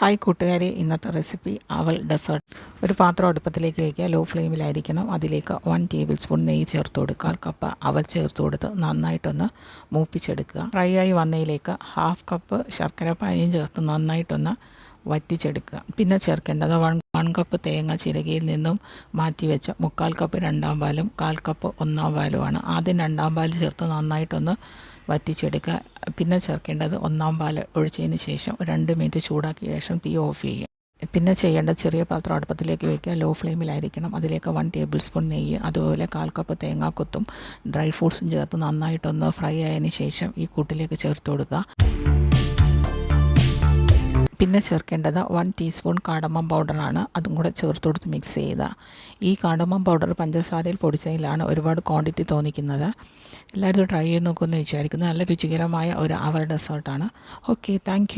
Hi കൂട്ടുകാരെ ഇന്നത്തെ recipe അവൽ ഡെസേർട്ട്. ഒരു പാത്രം അടുപ്പത്തിലേക്ക് വയ്ക്കുക. ലോ ഫ്ലെയിമിലായിരിക്കണം. അതിലേക്ക് വൺ ടേബിൾ സ്പൂൺ നെയ്യ് ചേർത്ത് കൊടുക്കുക. കപ്പ് അവൽ ചേർത്ത് കൊടുത്ത് നന്നായിട്ടൊന്ന് മൂപ്പിച്ചെടുക്കുക. ഫ്രൈ ആയി വന്നതിലേക്ക് ഹാഫ് കപ്പ് ശർക്കര പാനിയും ചേർത്ത് നന്നായിട്ടൊന്ന് വറ്റിച്ചെടുക്കുക. പിന്നെ ചേർക്കേണ്ടത് വൺ വൺ കപ്പ് തേങ്ങ ചിരകിയിൽ നിന്നും മാറ്റി വെച്ച മുക്കാൽ കപ്പ് രണ്ടാം പാലും കാൽ കപ്പ് ഒന്നാം പാലുമാണ്. ആദ്യം രണ്ടാം പാൽ ചേർത്ത് നന്നായിട്ടൊന്ന് വറ്റിച്ചെടുക്കുക. പിന്നെ ചേർക്കേണ്ടത് ഒന്നാം പാൽ ഒഴിച്ചതിന് ശേഷം രണ്ട് മിനിറ്റ് ചൂടാക്കിയ ശേഷം തീ ഓഫ് ചെയ്യുക. പിന്നെ ചെയ്യേണ്ട ചെറിയ പാത്രം അടുപ്പത്തിലേക്ക് വയ്ക്കുക ലോ ഫ്ലെയിമിലായിരിക്കണം. അതിലേക്ക് വൺ ടേബിൾ സ്പൂൺ നെയ്യ് അതുപോലെ കാൽ കപ്പ് തേങ്ങാക്കൊത്തും ഡ്രൈ ഫ്രൂട്ട്സും ചേർത്ത് നന്നായിട്ടൊന്ന് ഫ്രൈ ആയതിന് ശേഷം ഈ കൂട്ടിലേക്ക് ചേർത്ത് കൊടുക്കുക. പിന്നെ ചേർക്കേണ്ടത് വൺ ടീസ്പൂൺ കാടമം പൗഡറാണ് അതും കൂടെ ചേർത്ത് കൊടുത്ത് മിക്സ് ചെയ്യുക. ഈ കാടമം പൗഡർ പഞ്ചസാരയിൽ പൊടിച്ചതിലാണ് ഒരുപാട് ക്വാണ്ടിറ്റി തോന്നിക്കുന്നത്. എല്ലാവരും ട്രൈ ചെയ്ത് നോക്കുമെന്ന് വിചാരിക്കുന്നു. നല്ല രുചികരമായ ഒരു അവർ ഡെസേർട്ടാണ് ഓക്കെ താങ്ക്